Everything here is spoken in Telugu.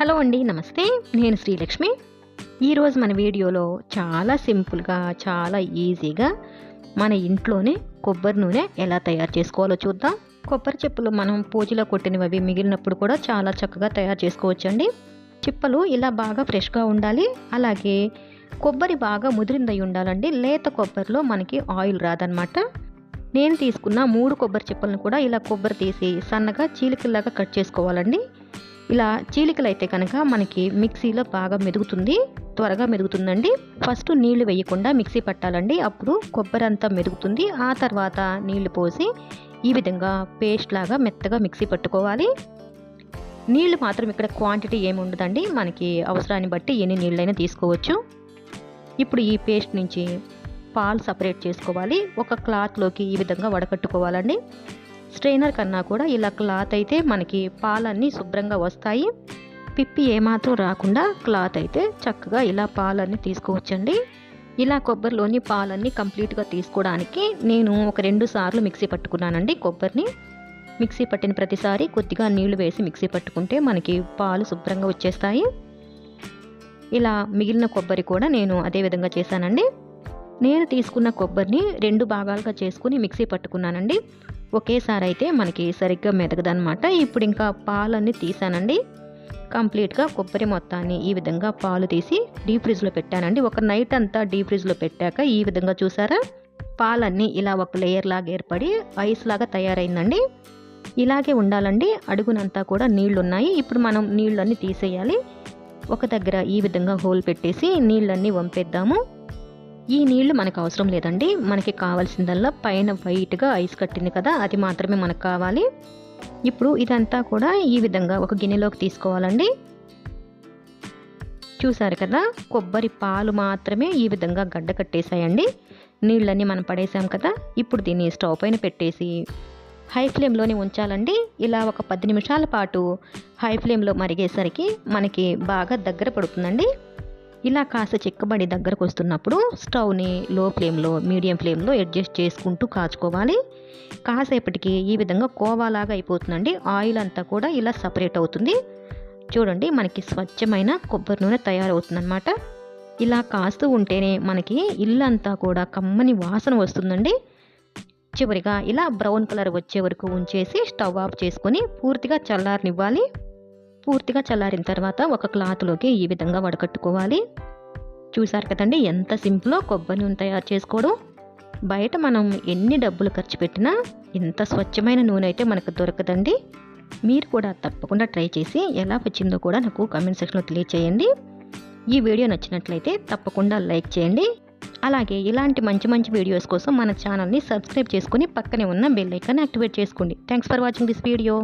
హలో అండి నమస్తే. నేను శ్రీలక్ష్మి. ఈరోజు మన వీడియోలో చాలా సింపుల్గా చాలా ఈజీగా మన ఇంట్లోనే కొబ్బరి నూనె ఎలా తయారు చేసుకోవాలో చూద్దాం. కొబ్బరి చెప్పులు మనం పూజలో కొట్టినవి అవి మిగిలినప్పుడు కూడా చాలా చక్కగా తయారు చేసుకోవచ్చండి. చిప్పలు ఇలా బాగా ఫ్రెష్గా ఉండాలి. అలాగే కొబ్బరి బాగా ముదిరిందై ఉండాలండి. లేత కొబ్బరిలో మనకి ఆయిల్ రాదనమాట నేను తీసుకున్న మూడు కొబ్బరి చిప్పలను కూడా ఇలా కొబ్బరి తీసి సన్నగా చీలికల్లాగా కట్ చేసుకోవాలండి. ఇలా చీలికలు అయితే కనుక మనకి మిక్సీలో బాగా మెదుగుతుంది. త్వరగా మెదుగుతుందండి. ఫస్ట్ నీళ్ళు వేయకుండా మిక్సీ పట్టాలండి. అప్పుడు కొబ్బరి అంతా మెదుగుతుంది. ఆ తర్వాత నీళ్ళు పోసి ఈ విధంగా పేస్ట్ లాగా మెత్తగా మిక్సీ పట్టుకోవాలి. నీళ్ళు మాత్రం ఇక్కడ క్వాంటిటీ ఏమి ఉండదండి. మనకి అవసరాన్ని బట్టి ఎన్ని నీళ్ళైనా తీసుకోవచ్చు. ఇప్పుడు ఈ పేస్ట్ నుంచి పాలు సపరేట్ చేసుకోవాలి. ఒక క్లాత్లోకి ఈ విధంగా వడకట్టుకోవాలండి. స్ట్రైనర్ కన్నా కూడా ఇలా క్లాత్ అయితే మనకి పాలన్నీ శుభ్రంగా వస్తాయి. పిప్పి ఏమాత్రం రాకుండా క్లాత్ అయితే చక్కగా ఇలా పాలన్నీ తీసుకోవచ్చండి. ఇలా కొబ్బరిలోని పాలన్నీ కంప్లీట్గా తీసుకోవడానికి నేను ఒక రెండు సార్లు మిక్సీ పట్టుకున్నానండి కొబ్బరిని. మిక్సీ పట్టిన ప్రతిసారి కొద్దిగా నీళ్ళు వేసి మిక్సీ పట్టుకుంటే మనకి పాలు శుభ్రంగా వచ్చేస్తాయి. ఇలా మిగిలిన కొబ్బరి కూడా నేను అదే విధంగా చేశానండి. నేను తీసుకున్న కొబ్బరిని రెండు భాగాలుగా చేసుకుని మిక్సీ పట్టుకున్నానండి. ఒకేసారి అయితే మనకి సరిగ్గా మెదగదనమాట ఇప్పుడు ఇంకా పాలన్నీ తీసానండి. కంప్లీట్గా కొబ్బరి మొత్తాన్ని ఈ విధంగా పాలు తీసి డీప్ ఫ్రిడ్జ్లో పెట్టానండి. ఒక నైట్ అంతా డీప్ ఫ్రిడ్జ్లో పెట్టాక ఈ విధంగా చూసారా? పాలన్నీ ఇలా ఒక లేయర్ లాగా ఏర్పడి ఐస్ లాగా తయారైందండి. ఇలాగే ఉండాలండి. అడుగునంతా కూడా నీళ్ళు ఉన్నాయి ఇప్పుడు మనం నీళ్ళన్నీ తీసేయాలి. ఒక దగ్గర ఈ విధంగా హోల్ పెట్టేసి నీళ్ళన్నీ వంపేద్దాము. ఈ నీళ్ళు మనకు అవసరం లేదండి. మనకి కావాల్సిందల్లా పైన వైట్గా ఐస్ కట్టింది కదా అది మాత్రమే మనకు కావాలి. ఇప్పుడు ఇదంతా కూడా ఈ విధంగా ఒక గిన్నెలోకి తీసుకోవాలండి. చూసారు కదా కొబ్బరి పాలు మాత్రమే ఈ విధంగా గడ్డ కట్టేసాయండి నీళ్ళన్నీ మనం పడేసాం కదా ఇప్పుడు దీన్ని స్టవ్ పైన పెట్టేసి హై ఫ్లేమ్లోనే ఉంచాలండి. ఇలా ఒక పది నిమిషాల పాటు హై ఫ్లేమ్లో మరిగేసరికి మనకి బాగా దగ్గర పడుతుందండి. ఇలా కాస్త చిక్కబడి దగ్గరకు వస్తున్నప్పుడు స్టవ్ని లో ఫ్లేమ్లో మీడియం ఫ్లేమ్లో అడ్జస్ట్ చేసుకుంటూ కాచుకోవాలి. కాసేపటికి ఈ విధంగా కోవాలాగా అయిపోతుందండి. ఆయిల్ అంతా కూడా ఇలా సపరేట్ అవుతుంది. చూడండి మనకి స్వచ్ఛమైన కొబ్బరి నూనె తయారవుతుందన్నమాట. ఇలా కాస్తూ ఉంటేనే మనకి ఇల్లంతా కూడా కమ్మని వాసన వస్తుందండి. చివరిగా ఇలా బ్రౌన్ కలర్ వచ్చే వరకు ఉంచేసి స్టవ్ ఆఫ్ చేసుకొని పూర్తిగా చల్లారనివ్వాలి. పూర్తిగా చల్లారిన తర్వాత ఒక క్లాత్లోకి ఈ విధంగా వడకట్టుకోవాలి. చూసారు కదండి ఎంత సింపుల్లో కొబ్బరి నూనె తయారు చేసుకోవడం. బయట మనం ఎన్ని డబ్బులు ఖర్చు పెట్టినా ఇంత స్వచ్ఛమైన నూనె అయితే మనకు దొరకదండి. మీరు కూడా తప్పకుండా ట్రై చేసి ఎలా వచ్చిందో కూడా నాకు కామెంట్ సెక్షన్లో తెలియచేయండి. ఈ వీడియో నచ్చినట్లయితే తప్పకుండా లైక్ చేయండి. అలాగే ఇలాంటి మంచి మంచి వీడియోస్ కోసం మన ఛానల్ని సబ్స్క్రైబ్ చేసుకుని పక్కనే ఉన్న బెల్ ఐకాన్ యాక్టివేట్ చేసుకోండి. Thanks for watching this video.